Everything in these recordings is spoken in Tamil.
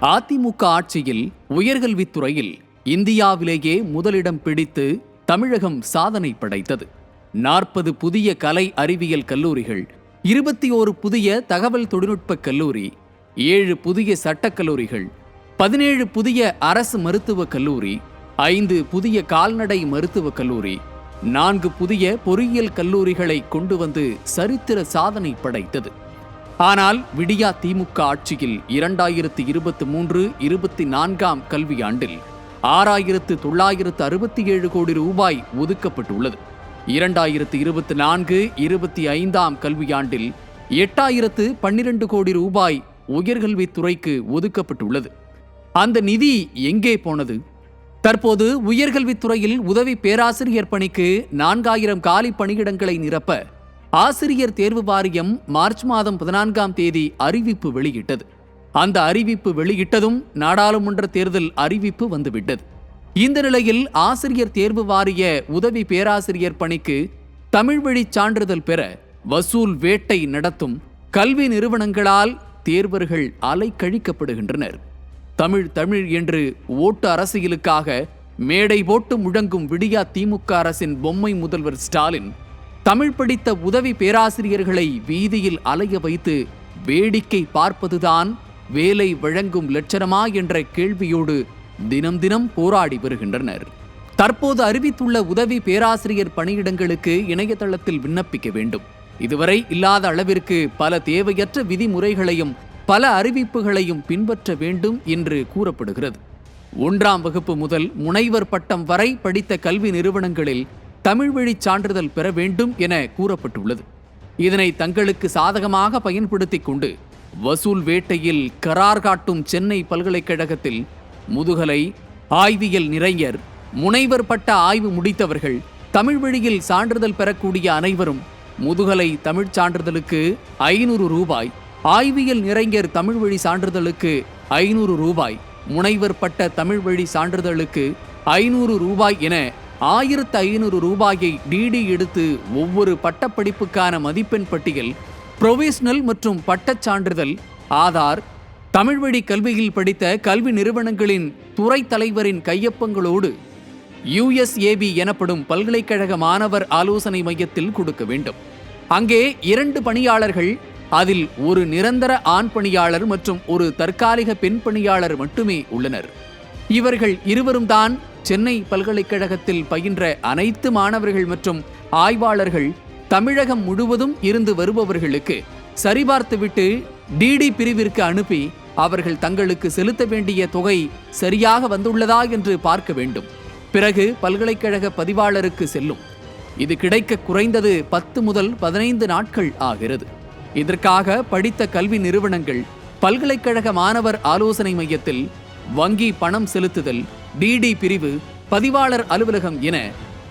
அதிமுக ஆட்சியில் உயர்கல்வித்துறையில் இந்தியாவிலேயே முதலிடம் பிடித்து தமிழகம் சாதனை படைத்தது. நாற்பது புதிய கலை அறிவியல் கல்லூரிகள் இருபத்தி ஓரு புதிய தகவல் தொழில்நுட்ப கல்லூரி ஏழு புதிய சட்டக் கல்லூரிகள் பதினேழு புதிய அரசு மருத்துவக் கல்லூரி ஐந்து புதிய கால்நடை மருத்துவக் கல்லூரி நான்கு புதிய பொறியியல் கல்லூரிகளை கொண்டு வந்து சரித்திர சாதனை படைத்தது. ஆனால் விடியா திமுக ஆட்சியில் இரண்டாயிரத்து இருபத்தி மூன்று இருபத்தி நான்காம் கல்வியாண்டில் ஆறாயிரத்து தொள்ளாயிரத்து அறுபத்தி ஏழு கோடி ரூபாய் ஒதுக்கப்பட்டுள்ளது. இரண்டாயிரத்து இருபத்தி நான்கு இருபத்தி ஐந்தாம் கல்வியாண்டில் எட்டாயிரத்து பன்னிரண்டு கோடி ரூபாய் உயர்கல்வித்துறைக்கு ஒதுக்கப்பட்டுள்ளது. அந்த நிதி எங்கே போனது? தற்போது உயர்கல்வித்துறையில் உதவி பேராசிரியர் பணிக்கு நான்காயிரம் காலி பணியிடங்களை நிரப்ப ஆசிரியர் தேர்வு வாரியம் மார்ச் மாதம் பதினான்காம் தேதி அறிவிப்பு வெளியிட்டது. அந்த அறிவிப்பு வெளியிட்டதும் நாடாளுமன்ற தேர்தல் அறிவிப்பு வந்துவிட்டது. இந்த நிலையில் ஆசிரியர் தேர்வு வாரிய உதவி பேராசிரியர் பணிக்கு தமிழ் வழி சான்றிதழ் பெற வசூல் வேட்டை நடத்தும் கல்வி நிறுவனங்களால் தேர்வர்கள் அலைக்கழிக்கப்படுகின்றனர். தமிழ் தமிழ் என்று ஓட்டு அரசியலுக்காக மேடை போட்டு முழங்கும் விடியா திமுக அரசின் பொம்மை முதல்வர் ஸ்டாலின் தமிழ் படித்த உதவி பேராசிரியர்களை வீதியில் அலைய வைத்து வேடிக்கை பார்ப்பதுதான் வேலை வழங்கும் லட்சணமா என்ற கேள்வியோடு தினம் தினம் போராடி வருகின்றனர். தற்போது அறிவித்துள்ள உதவி பேராசிரியர் பணியிடங்களுக்கு இணையதளத்தில் விண்ணப்பிக்க வேண்டும். இதுவரை இல்லாத அளவிற்கு பல தேவையற்ற விதிமுறைகளையும் பல அறிவிப்புகளையும் பின்பற்ற வேண்டும் என்று கூறப்படுகிறது. ஒன்றாம் வகுப்பு முதல் முனைவர் பட்டம் வரை படித்த கல்வி நிறுவனங்களில் தமிழ் வழி சான்றிதழ் பெற வேண்டும் என கூறப்பட்டுள்ளது. இதனை தங்களுக்கு சாதகமாக பயன்படுத்திக் கொண்டு வசூல் வேட்டையில் கரார் காட்டும் சென்னை பல்கலைக்கழகத்தில் முதுகலை ஆய்வியல் நிறைஞர் முனைவர் பட்ட ஆய்வு முடித்தவர்கள் தமிழ் வழியில் சான்றிதழ் பெறக்கூடிய அனைவரும் முதுகலை தமிழ் சான்றிதழுக்கு ஐநூறு ரூபாய் ஆய்வியல் நிறைஞர் தமிழ் வழி சான்றிதழுக்கு ஐநூறு ரூபாய் முனைவர் பட்ட தமிழ் வழி சான்றிதழுக்கு ஐநூறு ரூபாய் என ஆயிரத்து ஐநூறு ரூபாயை டிடி எடுத்து ஒவ்வொரு பட்டப்படிப்புக்கான மதிப்பெண் பட்டியல் ப்ரொவிஷனல் மற்றும் பட்டச் சான்றிதழ் ஆதார் தமிழ் வழி கல்வியில் படித்த கல்வி நிறுவனங்களின் துறை தலைவரின் கையொப்பங்களோடு யுஎஸ்ஏபி எனப்படும் பல்கலைக்கழக மாணவர் ஆலோசனை மையத்தில் கொடுக்க வேண்டும். அங்கே இரண்டு பணியாளர்கள் அதில் ஒரு நிரந்தர ஆண் பணியாளர் மற்றும் ஒரு தற்காலிக பெண் பணியாளர் மட்டுமே உள்ளனர். இவர்கள் இருவரும் தான் சென்னை பல்கலைக்கழகத்தில் பயின்ற அனைத்து மாணவர்கள் மற்றும் ஆய்வாளர்கள் தமிழகம் முழுவதும் இருந்து வருபவர்களுக்கு சரிபார்த்துவிட்டு டிடி பிரிவிற்கு அனுப்பி அவர்கள் தங்களுக்கு செலுத்த வேண்டிய தொகை சரியாக வந்துள்ளதா என்று பார்க்க வேண்டும். பிறகு பல்கலைக்கழக பதிவாளருக்கு செல்லும். இது கிடைக்க குறைந்தது பத்து முதல் பதினைந்து நாட்கள் ஆகிறது. இதற்காக படித்த கல்வி நிறுவனங்கள் பல்கலைக்கழக மாணவர் ஆலோசனை மையத்தில் வங்கி பணம் செலுத்துதல் டிடி பிரிவு பதிவாளர் அலுவலகம் என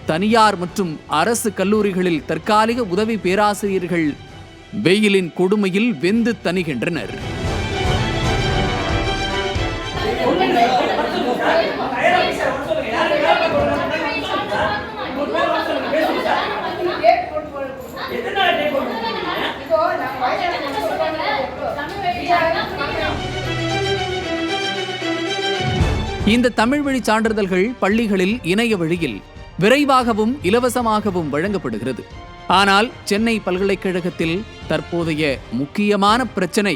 தனியார் மற்றும் அரசு கல்லூரிகளில் தற்காலிக உதவி பேராசிரியர்கள் வெயிலின் கொடுமையில் வெந்து தணிகின்றனர். இந்த தமிழ் வழி சான்றிதழ்கள் பள்ளிகளில் இணைய வழியில் விரைவாகவும் இலவசமாகவும் வழங்கப்படுகிறது. ஆனால் சென்னை பல்கலைக்கழகத்தில் தற்போதைய முக்கியமான பிரச்சனை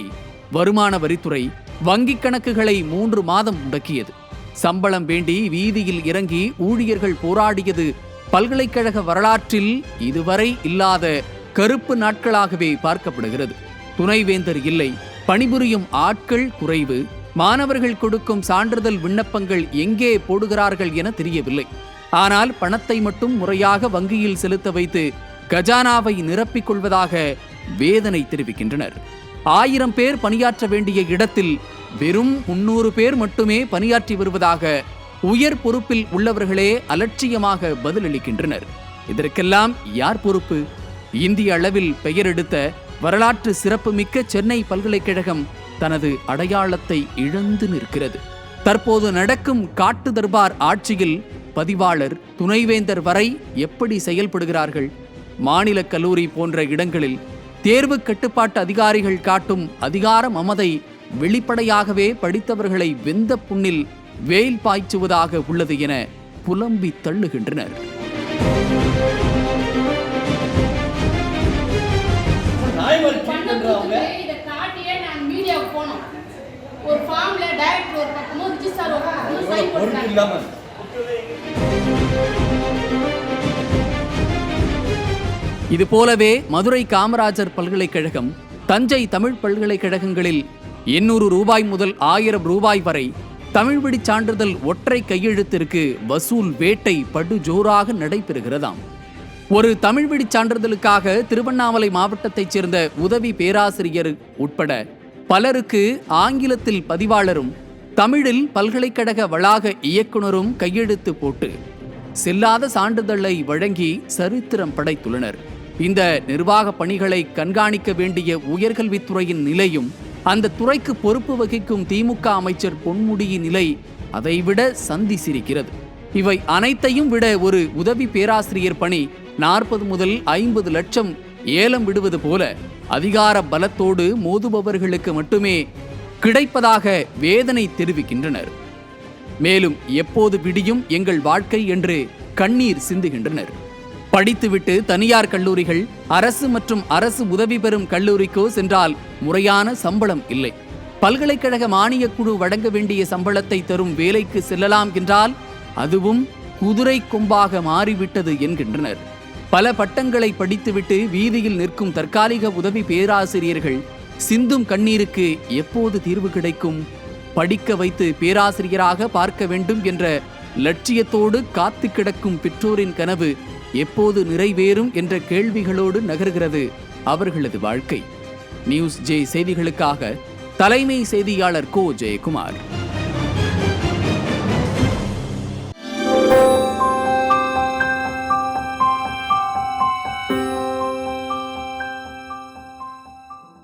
வருமான வரித்துறை வங்கிக் கணக்குகளை மூன்று மாதம் முடக்கியது. சம்பளம் வேண்டி வீதியில் இறங்கி ஊழியர்கள் போராடியது பல்கலைக்கழக வரலாற்றில் இதுவரை இல்லாத கருப்பு நாட்களாகவே பார்க்கப்படுகிறது. துணைவேந்தர் இல்லை பணிபுரியும் ஆட்கள் குறைவு மாணவர்கள் கொடுக்கும் சான்றிதழ் விண்ணப்பங்கள் எங்கே போடுகிறார்கள் என தெரியவில்லை. ஆனால் பணத்தை மட்டும் முறையாக வங்கியில் செலுத்த வைத்து கஜானாவை நிரப்பிக் கொள்வதாக வேதனை தெரிவிக்கின்றனர். ஆயிரம் பேர் பணியாற்ற வேண்டிய இடத்தில் வெறும் முன்னூறு பேர் மட்டுமே பணியாற்றி வருவதாக உயர் பொறுப்பில் உள்ளவர்களே அலட்சியமாக பதிலளிக்கின்றனர். இதற்கெல்லாம் யார் பொறுப்பு? இந்திய அளவில் பெயரெடுத்த வரலாற்று சிறப்புமிக்க சென்னை பல்கலைக்கழகம் தனது அடையாளத்தை இழந்து நிற்கிறது. தற்போது நடக்கும் காட்டு தர்பார் ஆட்சியில் பதிவாளர் துணைவேந்தர் வரை எப்படி செயல்படுகிறார்கள்? மாநில கல்லூரி போன்ற இடங்களில் தேர்வு கட்டுப்பாட்டு அதிகாரிகள் காட்டும் அதிகார மமதை வெளிப்படையாகவே படித்தவர்களை வெந்த புண்ணில் வேல் பாய்ச்சுவதாக உள்ளது என புலம்பி தள்ளுகின்றனர். ஃபார்ம்ல டைரக்டர் ஒரு பக்கமும் ரிஜிஸ்டார் ஒரு பக்கமும் சைன் போட்டாங்க இல்லாம இது போலவே மதுரை காமராஜர் பல்கலைக்கழகம் தஞ்சை தமிழ் பல்கலைக்கழகங்களில் எண்ணூறு ரூபாய் முதல் ஆயிரம் ரூபாய் வரை தமிழ் வழிச் சான்றிதழ் ஒற்றை கையெழுத்திற்கு வசூல் வேட்டை படு ஜோராக நடைபெறுகிறதாம். ஒரு தமிழ் வழிச் சான்றிதழுக்காக திருவண்ணாமலை மாவட்டத்தைச் சேர்ந்த உதவி பேராசிரியர் உட்பட பலருக்கு ஆங்கிலத்தில் பதிவாளரும் தமிழில் பல்கலைக்கழக வளாக இயக்குனரும் கையெழுத்து போட்டு செல்லாத சான்றிதழை வழங்கி சரித்திரம் படைத்துள்ளனர். இந்த நிர்வாக பணிகளை கண்காணிக்க வேண்டிய உயர்கல்வித்துறையின் நிலையும் அந்த துறைக்கு பொறுப்பு வகிக்கும் திமுக அமைச்சர் பொன்முடியின் நிலை அதைவிட சந்தி சிரிக்கிறது. இவை அனைத்தையும் விட ஒரு உதவி பேராசிரியர் பணி நாற்பது முதல் ஐம்பது லட்சம் ஏலம் விடுவது போல அதிகார பலத்தோடு மோதுபவர்களுக்கு மட்டுமே கிடைப்பதாக வேதனை தெரிவிக்கின்றனர். மேலும் எப்போது விடியும் எங்கள் வாழ்க்கை என்று கண்ணீர் சிந்துகின்றனர். படித்துவிட்டு தனியார் கல்லூரிகள் அரசு மற்றும் அரசு உதவி பெறும் கல்லூரிக்கோ சென்றால் முறையான சம்பளம் இல்லை. பல்கலைக்கழக மானியக் குழு வழங்க வேண்டிய சம்பளத்தை தரும் வேலைக்கு செல்லலாம் என்றால் அதுவும் குதிரை கொம்பாக மாறிவிட்டது என்கின்றனர். பல பட்டங்களை படித்துவிட்டு வீதியில் நிற்கும் தற்காலிக உதவி பேராசிரியர்கள் சிந்தும் கண்ணீருக்கு எப்போது தீர்வு கிடைக்கும்? படிக்க வைத்து பேராசிரியராக பார்க்க வேண்டும் என்ற லட்சியத்தோடு காத்து கிடக்கும் பெற்றோரின் கனவு எப்போது நிறைவேறும் என்ற கேள்விகளோடு நகர்கிறது அவர்களது வாழ்க்கை. நியூஸ் ஜே செய்திகளுக்காக தலைமை செய்தியாளர் கோ. ஜெயக்குமார்.